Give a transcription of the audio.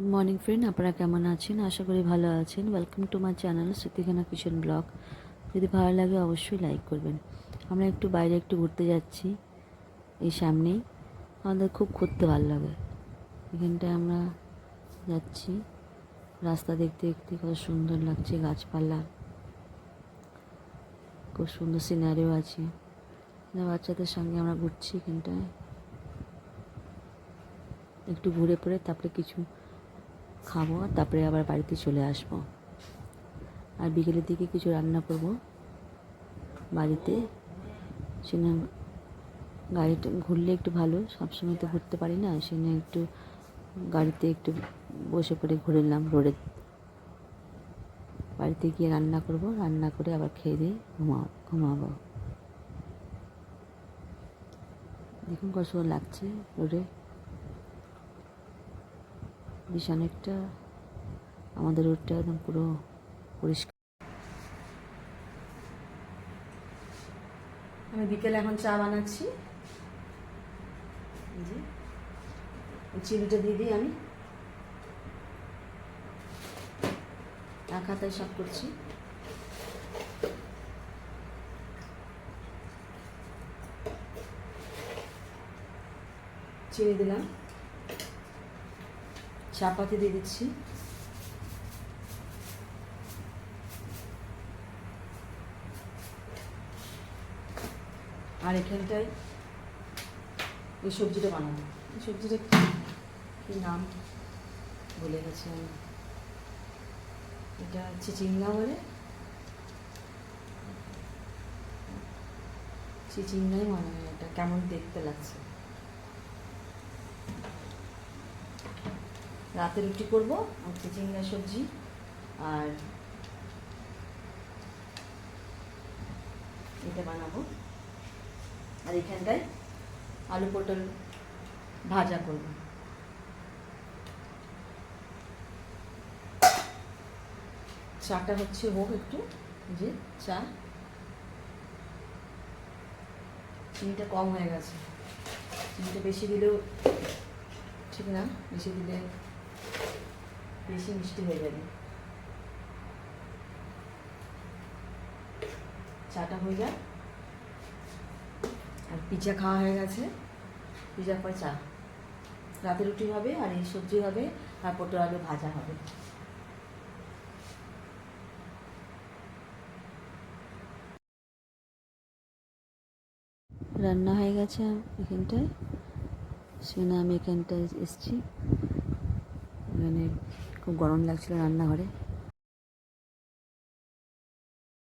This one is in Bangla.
গুড মর্নিং ফ্রেন্ড আপনারা কেমন আছেন? আশা করি ভালো আছেন। Welcome to my channel Smritikhana kitchen vlog যদি ভালো লাগে, অবশ্যই লাইক করবেন। আমরা একটু বাইরে একটু ঘুরতে যাচ্ছি, এই সামনেই। আমাদের খুব ঘুরতে ভালো লাগে। এখানটায় আমরা যাচ্ছি। রাস্তা দেখতে দেখতে কত সুন্দর লাগছে, গাছপালা। খুব সুন্দর সিনারিও আছে। বাচ্চাদের সঙ্গে আমরা ঘুরছি এখানটায়। একটু ঘুরে পড়ে তারপরে কিছু খাব আর তারপরে আবার বাড়িতে চলে আসব। আর বিকেলের দিকে কিছু রান্না করব। বাড়িতে সেখানে গাড়িটা ঘুরলে একটু ভালো, সবসময় তো ঘুরতে পারি না, সেখানে একটু গাড়িতে একটু বসে পড়ে ঘুরে নিলাম রোডে। বাড়িতে গিয়ে রান্না করব, রান্না করে আবার খেয়ে দিয়ে ঘুমাও, ঘুমাবো। দেখুন কষ্ট লাগছে রোডে। বেশ অনেকটা আমাদের রোডটা একদম পুরো পরিষ্কার। আমি বিকেলে এখন চা বানাচ্ছি। চিনিটা দিয়ে দিই আমি। এক সব করছি। চিনি দিলাম। চাপাতি দিয়ে দিচ্ছি। আর এখানটায় এই সবজিটা বানাবো। এই সবজিটা কি- নাম? ভুলে গেছি আমি। এটা হচ্ছে চিংড়া বলে চিচিংড়াই মনে হয় এটা। কেমন দেখতে লাগছে? রাতে রুটি করব, আর চিংড়া সবজি, আর এটা বানাবো। আর এখানটায় আলু পটল ভাজা করব। চাটা হচ্ছে হোক একটু যে চা। চিনিটা কম হয়ে গেছে। চিনিটা বেশি দিলেও ঠিক না, বেশি দিলে বেশি মিষ্টি হয়ে যাবে। চাটা হয়ে যায় আর পিজা খাওয়া হয়ে গেছে। পিজার পর চা। রাতে রুটি হবে আর এই সবজি হবে, আর পটল আলু ভাজা হবে। রান্না হয়ে গেছে এখানটায়। সেখানে আমি এখানটায় এসেছি। এখানে খুব গরম লাগছিল রান্নাঘরে।